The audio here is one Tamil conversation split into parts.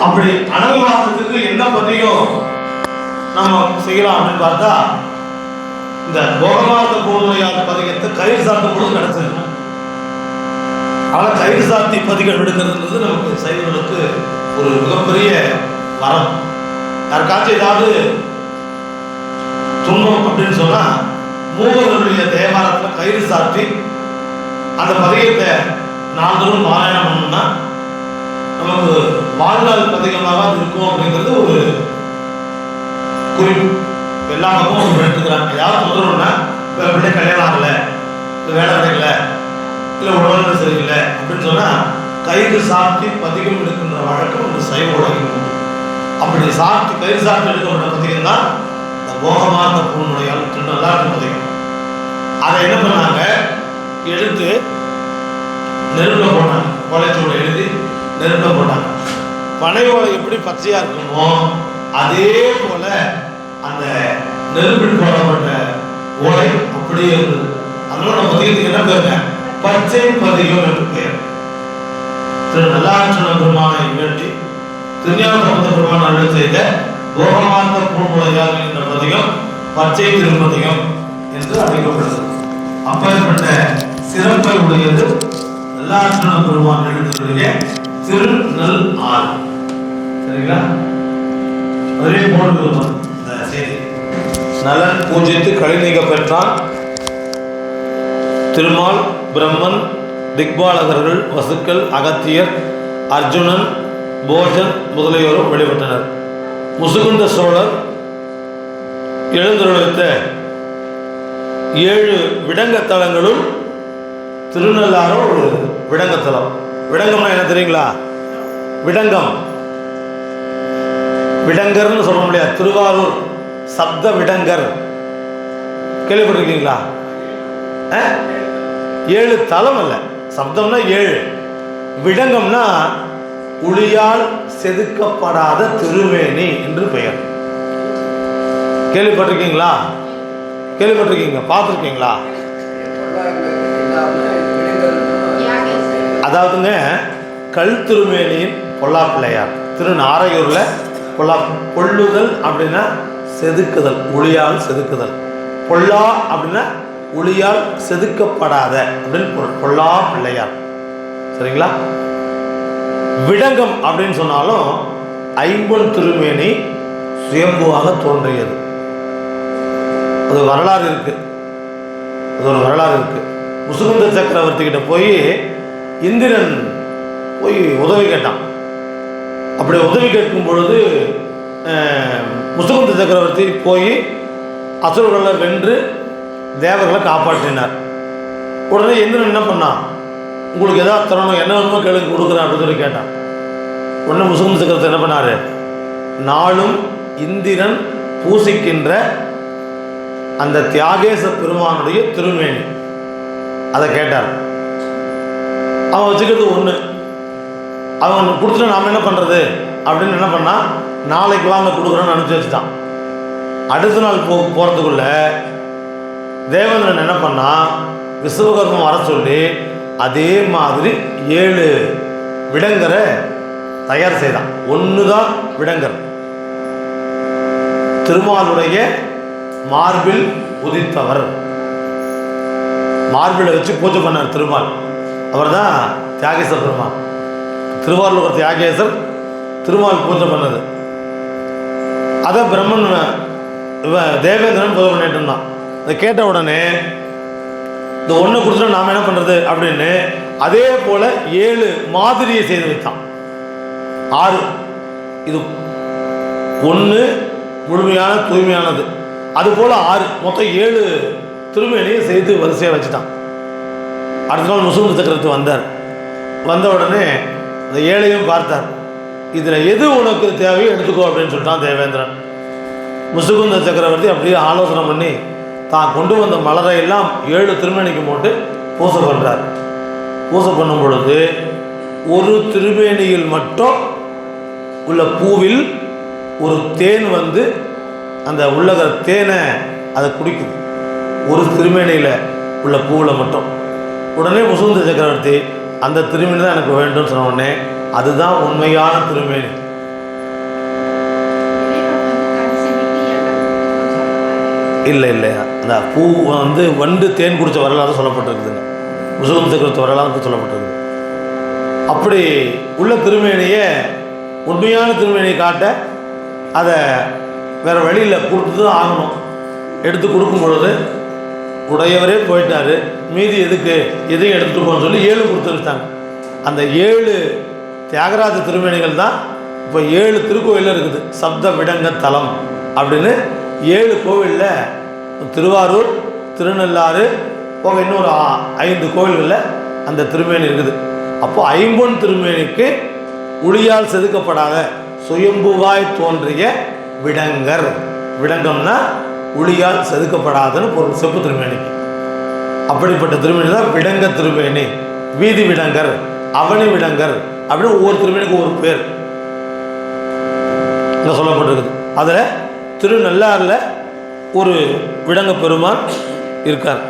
அப்படி அனல்வாதத்துக்கு என்ன பதியும் நம்ம செய்யலாம் அப்படின்னு பார்த்தா இந்த போகமார்த்த பூர்வையார் பதிகத்தை கயிறு சாத்தும் பொழுது நடத்துது ஆனால் கயிறு சாத்தி பதிகள் விடுங்கிறது நமக்கு சைவர்களுக்கு ஒரு மிகப்பெரிய வரம். யாருக்காச்சும் ஏதாவது துன்பம் அப்படின்னு சொன்னால் மூவர்களுடைய தேவாரத்தில் கயிறு சாத்தி அந்த பதிகத்தை நாள்தோறும் பாராயணம் பண்ணணும்னா நமக்கு வாழ்நாள் பதிகமாக இருக்கும் அப்படிங்கிறது ஒரு குறிப்பு. எல்லா பக்கமும் ஒரு எடுத்துக்கிறாங்க ஏதாவது தொந்தரவுன்னா இப்போ பிள்ளை கல்யாணம் ஆகலை. இல்லை வேலை கிடைக்கல. இல்லை உடல்நிலை சரியில்லை. அப்படின்னு சொன்னால் கயிறு சாத்தி பதிகம் எடுக்கின்ற வழக்கம் ஒரு சைவ உலகம் அப்படி சாத்தி கயிறு சாத்தி எடுக்கப்பட்ட பதிகம் தான் இந்த போகமார்ந்த பூனுடையால் திருநள்ளாற்று பதிகம். அதை என்ன பண்ணாங்க? எடுத்து நெருப்பில் போனாங்க ஓலைச்சூட எழுதி நெருப்பில் போட்டாங்க பனை ஓலை எப்படி பச்சையாக இருக்குமோ அதே போல அந்த நெருப்பில் போடப்பட்ட ஓலை அப்படியே இருந்தது. அதனால நம்ம பதிகத்துக்கு என்ன பேருங்க பச்சை பதிகம் என்று பெயர். திரு நல்லாற்றன பெருமானை வேண்டி திருஞான சம்பந்த பெருமான் அருள் செய்த போகமார்த்த பூமுலையால் என்ற பதிகம் பச்சை திருப்பதிகம் என்று அழைக்கப்படுகிறது. அப்பேற்பட்ட சிறப்பை உடையது நல்லாற்றன பெருமான் எழுதியுடைய திருநல் ஆறு. சரிங்களா? அதே போன்று நலன் பூஜித்து கழிநீக நீங்க பெற்றான். திருமால் பிரம்மன் திக்பாலகர்கள் வசுக்கள் அகத்தியர் அர்ஜுனன் போஜன் முதலியோரும் வெளிப்பட்டனர். முசுகுந்த சோழர் எழுந்தருளித்த ஏழு விடங்கத்தலங்களும் திருநள்ளாரும் ஒரு விடங்கத்தலம். விடங்கம்னா என்ன தெரியுங்களா? விடங்கம். விடங்கர்னு சொல்ல முடியாது. திருவாரூர் சப்த விடங்கர். கேள்விப்பட்டிருக்கீங்களா? ஏழு தலம் அல்ல. சப்தம்னா ஏழு. விடங்கம்னா உளியால் செதுக்கப்படாத திருமேனி என்று பெயர். கேள்விப்பட்டிருக்கீங்களா? கேள்விப்பட்டிருக்கீங்க. பார்த்துருக்கீங்களா? அதாவதுங்க கல் திருமேனியின் பொல்லா பிள்ளையார் திரு நாரையூரில் பொல்லா பொள்ளுதல் அப்படின்னா செதுக்குதல் ஒளியால் செதுக்குதல். பொல்லா அப்படின்னா ஒளியால் செதுக்கப்படாத அப்படின்னு பொருள் பொல்லா பிள்ளையார் சரிங்களா? விடங்கம் அப்படின்னு சொன்னாலும் ஐம்பொன் திருமேனி சுயம்புவாக தோன்றியது. அது வரலாறு இருக்கு. அது ஒரு வரலாறு இருக்கு. முசுகுந்த சக்கரவர்த்தி கிட்ட போய் இந்திரன் போய் உதவி கேட்டான். அப்படி உதவி கேட்கும் பொழுது முசுகுந்த சக்கரவர்த்தி போய் அசுரர்களை வென்று தேவர்களை காப்பாற்றினார். உடனே இந்திரன் என்ன பண்ணான்? உங்களுக்கு எதாவது தரணும் என்ன வேணுமோ கேளுங்க கொடுக்குறேன் அப்படின்னு சொல்லி கேட்டான். உடனே முசுகுந்த சக்கரவர்த்தி என்ன பண்ணார்? நாளும் இந்திரன் பூசிக்கின்ற அந்த தியாகேச பெருமானுடைய திருமேனி அதை கேட்டார். அவன் வச்சுக்கிறது ஒன்று அவன் கொடுத்துட்டு நாம் என்ன பண்ணுறது அப்படின்னு என்ன பண்ணால் நாளைக்கு வாங்க கொடுக்குறோன்னு அனுப்பிச்சி வச்சுட்டான். அடுத்த நாள் போ போகிறதுக்குள்ள தேவேந்திரன் என்ன பண்ணால் விஸ்வகர்மம் வர சொல்லி அதே மாதிரி ஏழு விடங்கரை தயார் செய்தான். ஒன்று தான் விடங்கர் திருமாலுடைய மார்பில் உதித்தவர். மார்பிளை வச்சு பூஜை பண்ணார் திருமால். அவர் தான் தியாகேசர் பெருமாள் திருவாரூர் தியாகேசர் திருமால் பூஜை பண்ணது. அதை பிரம்மன் இவன் தேவேந்திரன் பூஜை பண்ணிட்டு இருந்தான் இதை கேட்ட உடனே இந்த ஒன்று கொடுத்துட்டு நாம் என்ன பண்ணுறது அப்படின்னு அதே போல் ஏழு மாதிரியை செய்து வைத்தான். ஆறு. இது ஒன்று முழுமையான தூய்மையானது. அதுபோல் ஆறு. மொத்தம் ஏழு திருமணியை செய்து வரிசையாக வச்சுட்டான். அடுத்த நாள் முசுகுந்த சக்கரவர்த்தி வந்தார். வந்த உடனே அந்த ஏழையும் பார்த்தார். இதில் எது உனக்கு தேவையோ எடுத்துக்கோ அப்படின்னு சொல்லிட்டான் தேவேந்திரன். முசுகுந்த சக்கரவர்த்தி அப்படியே ஆலோசனை பண்ணி தான் கொண்டு வந்த மலரை எல்லாம் ஏழு திருமணிக்கு போட்டு பூசை பண்ணுறார் பூசை பண்ணும் பொழுது ஒரு திருமேனியில் மட்டும் உள்ள பூவில் ஒரு தேன் வந்து அந்த உள்ளகிற தேனை அதை குடிக்குது. ஒரு திருமேனியில் உள்ள பூவில் மட்டும். உடனே முசுகுந்த சக்கரவர்த்தி அந்த திருமணி தான் எனக்கு வேண்டும் சொன்ன உடனே அதுதான் உண்மையான திருமேனி. இல்லை இல்லை. அந்த பூ வந்து வண்டு தேன் குடித்த வரலாறு சொல்லப்பட்டிருக்குதுங்க முசுகுந்த சக்கரவர்த்தி வரலாறு சொல்லப்பட்டிருக்குது. அப்படி உள்ள திருமேனியை உண்மையான திருமேனியை காட்ட அதை வேறு வழியில் கொடுத்து தான் ஆகணும். எடுத்து கொடுக்கும் பொழுது உடையவரே போயிட்டார். மீதி எதுக்கு? எதையும் எடுத்துகிட்டு போகணும்னு சொல்லி ஏழு கொடுத்துருக்காங்க அந்த ஏழு தியாகராஜ திருமேனிகள் தான் இப்போ ஏழு திருக்கோயிலில் இருக்குது. சப்த விடங்க தலம் அப்படின்னு ஏழு கோவிலில் திருவாரூர் திருநள்ளாறு போக இன்னொரு ஐந்து கோவில்களில் அந்த திருமேனி இருக்குது. அப்போ ஐம்பொன் திருமேனிக்கு உளியால் செதுக்கப்படாத சுயம்புவாய் தோன்றிய விடங்கர். விடங்கம்னா உளியால் செதுக்கப்படாதன்னு பொருள். செப்பு திருமேனிக்கு. அப்படிப்பட்ட திருமணி தான் விடங்க திருமேனி. வீதி விடங்கர் அவனி விடங்கர் அப்படின்னு ஒவ்வொரு திருமணிக்கும் ஒரு பேர். இங்கே சொல்லப்பட்டிருக்குது. அதில் திருநள்ளாறில் ஒரு விடங்க பெருமான் இருக்கார்.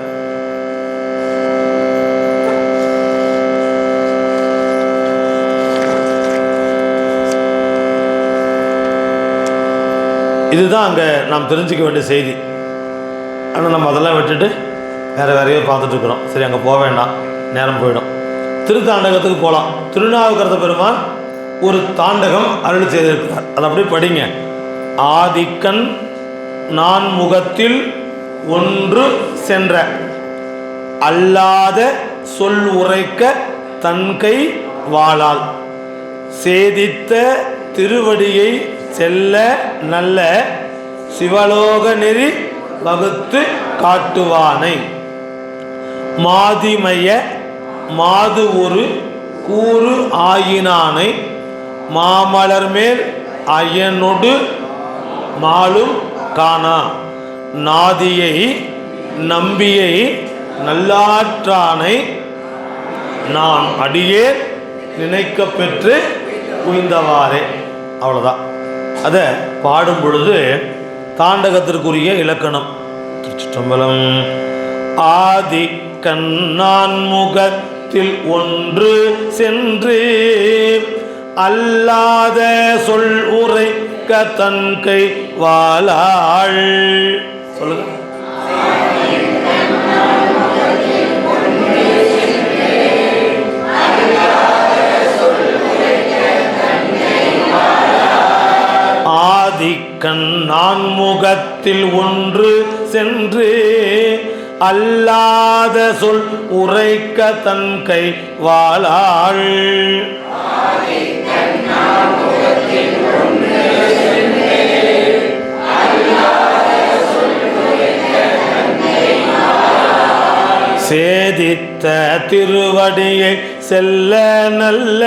இதுதான் அங்கே நாம் தெரிஞ்சுக்க வேண்டிய செய்தி. ஆனால் நம்ம அதெல்லாம் விட்டுட்டு வேறு வேறையோ பார்த்துட்ருக்குறோம் சரி அங்கே போக வேண்டாம். நேரம் போயிடும். திருத்தாண்டகத்துக்கு போகலாம் திருநாவுக்கரச பெருமான் ஒரு தாண்டகம் அருள் செய்திருக்கிறார். அதை அப்படியே படிங்க. ஆதிக்கன் நான் முகத்தில் ஒன்று சென்ற அல்லாத சொல் உரைக்க தன்கை வாழால் சேதித்த திருவடியை செல்ல நல்ல சிவலோக நெறி வகுத்து காட்டுவானை. மாதிமய மாது ஒரு கூறு ஆயினானை மாமலர் மேல் அயனொடு மாலும் காணா. நாதியை நம்பியை நல்லாற்றானை நான் அடியே நினைக்க பெற்று உய்ந்தவாறே அவ்வளோதான் அதை பாடும் பொழுது தாண்டகத்திற்குரிய இலக்கணம். திருச்சிற்றம்பலம். ஆதி கண்ணான் முகத்தில் ஒன்று சென்று அல்லாத சொல் உரைக்க தன் கை வாளாள். சொல்லுங்க. ஆதிக்கண் நான் முகத்தில் ஒன்று சென்று அல்லாத சொல் உரைக்க தன் கை வாழாள். சேதித்த திருவடியை செல்ல நல்ல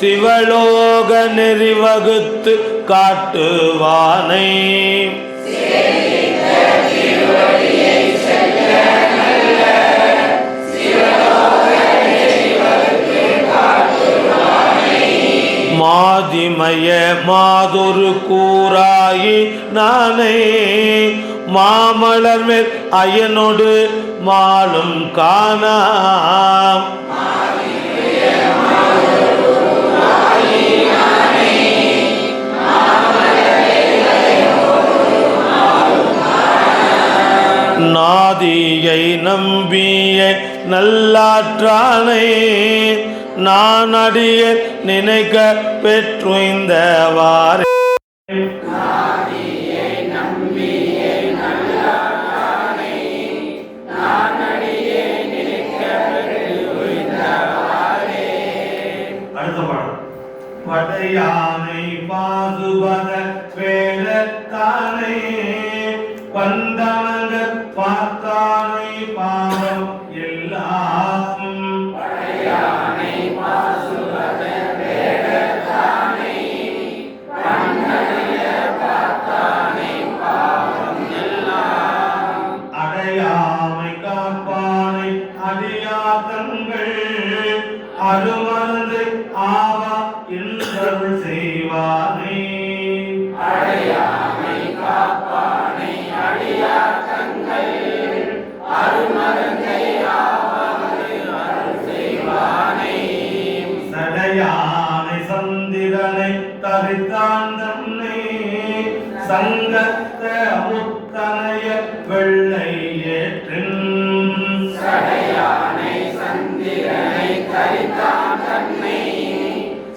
சிவலோக நெறி வகுத்து காட்டுவானை. மாதிமய மாதொரு கூறாயி நானே மாமலர் மேல் அயனொடு மாலும் காணாம். நாதியை நம்பிய நல்லாற்றானை நான் அடிய நினைக்க பெற்று இந்த பாடல். படையானை பாதுபத வேடத்தானை பந்தனங்க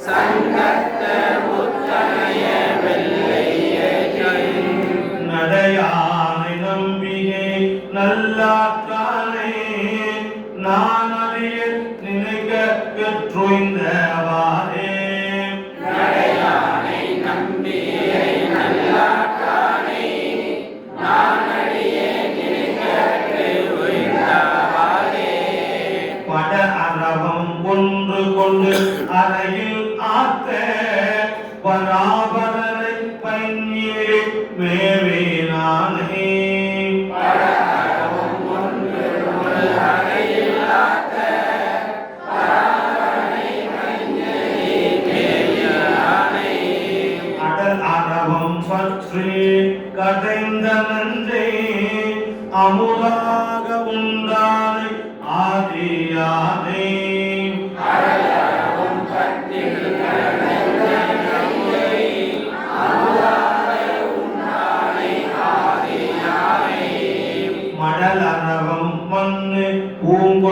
Sangat man.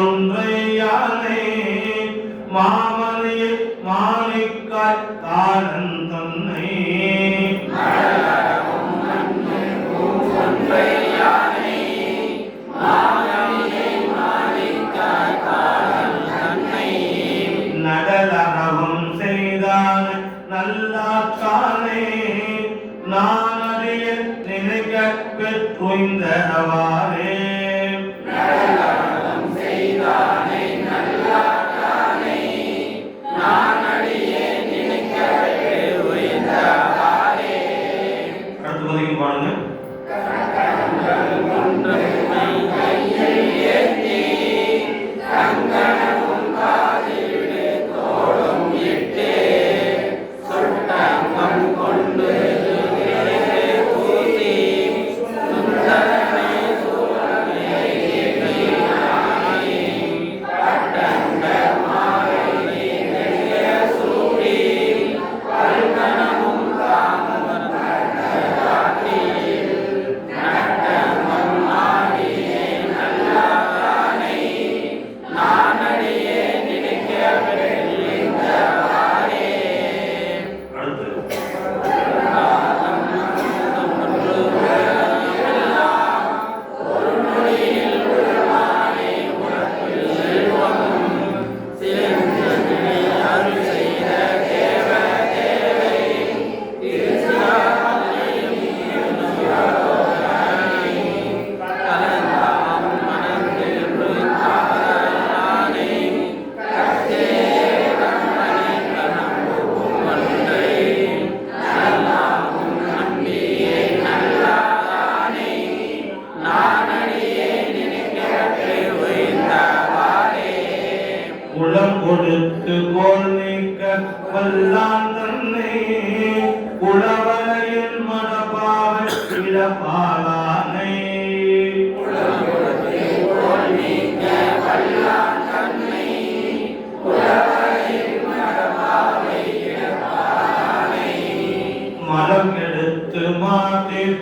ஒன்றையானே மாமலையில் மாணிக்காய் தாரன் தன்னை. நடலறவும் செய்தான நல்லாக்கானே நான் அறிய நினைக்க பெற்றுந்தவாரே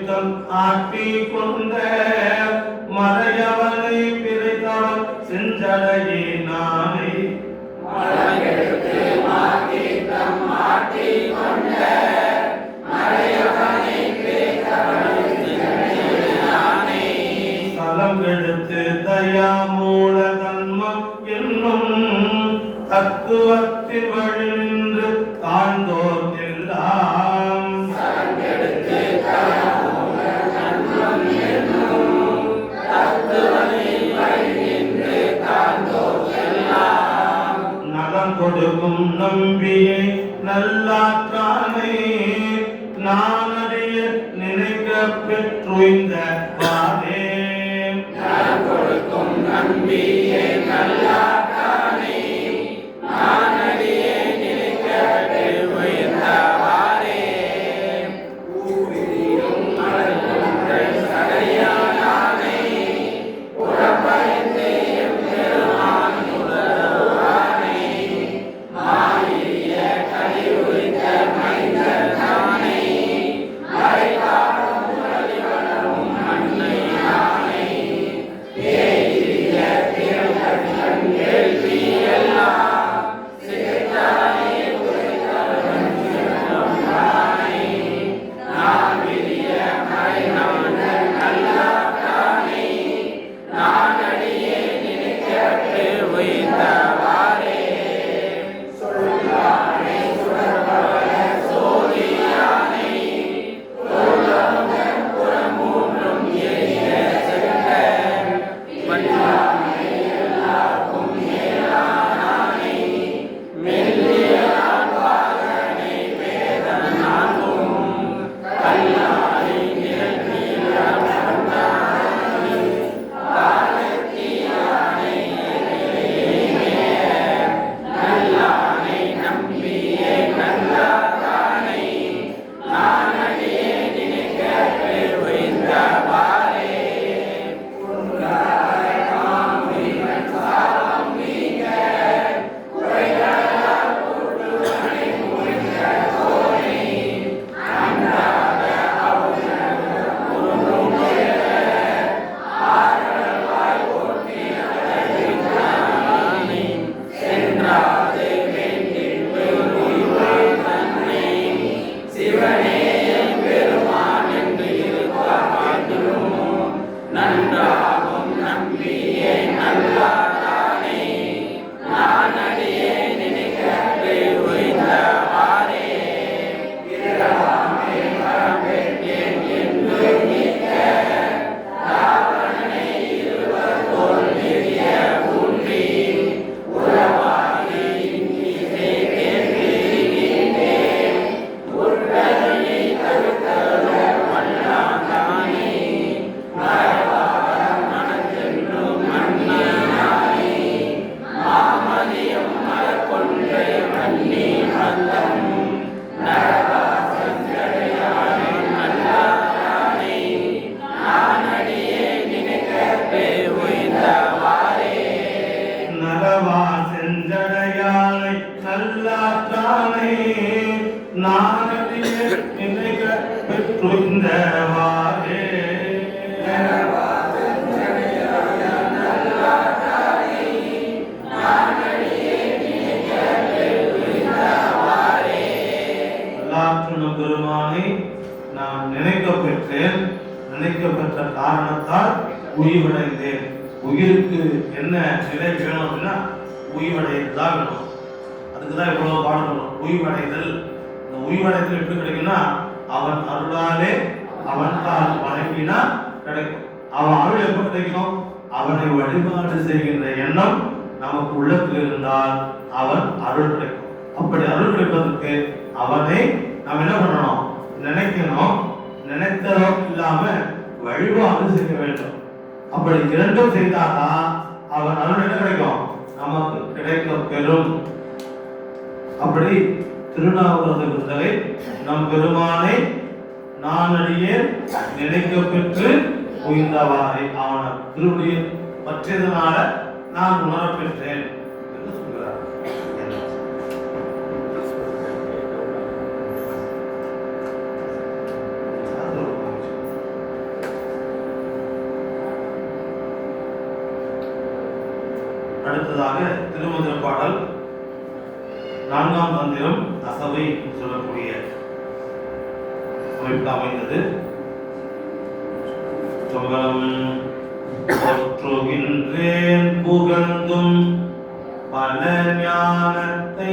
பிரித்தம் ஆட்டி கொண்ட மறையவனை பிரித்தவன் செஞ்சடையே நானே. தயா மூல தன்மம் என்னும் தத்துவத்தின் கொடுக்கும் நம்பியே நல்லாற்ற நாவா செஞ்சடையானை நல்லாற்றானை நானடியே நினைக்க பெற்றுந்தவாரே பெருமானை நான் நினைக்க பெற்றேன். நினைக்கப்பட்ட காரணத்தால் உயிரிழந்தேன் உயிருக்கு என்ன நிலை வேணும் அப்படின்னா உயிர்வடைதல் தான் வேணும் அதுக்கு தான் இவ்வளவு பாடுபடும் உயிர்வடைதல் இந்த உயிர்வடைதல் எப்படி கிடைக்கும்னா அவன் அருளாலே அவன் தான் வணங்கினா கிடைக்கும். அவன் அருள் எப்போ கிடைக்கும்? அவனை வழிபாடு செய்கின்ற எண்ணம் நமக்கு உள்ளத்தில் இருந்தால் அவன் அருள் கிடைக்கும். அப்படி அருள் கிடைப்பதற்கு அவனை நாம் என்ன பண்ணணும்? நினைக்கணும். நினைத்ததும் இல்லாம வழிபாடு செய்ய வேண்டும். அப்படி இரண்டும் செய்தாதான் அவன் அருள் என்ன கிடைக்கும்? நமக்கு கிடைக்க பெறும் அப்படி திருநாவுக்கரசு புத்தகை நம் பெருமானை நான் அடியே நினைக்க பெற்று உயிர்ந்தவாறை அவன திருவடியை பற்றியதனால நான் உணரப்பெற்றேன் என்று சொல்கிறார் அது ஒரு மகிழ்ச்சி. அடுத்ததாக திருமந்திர பாடல் நான்காம் தந்திரம் அசவை சொல்லக்கூடிய அமைப்பு அமைந்தது. சொகலம் போற்றுகின்றேன் புகழ்ந்தும் பல ஞானத்தை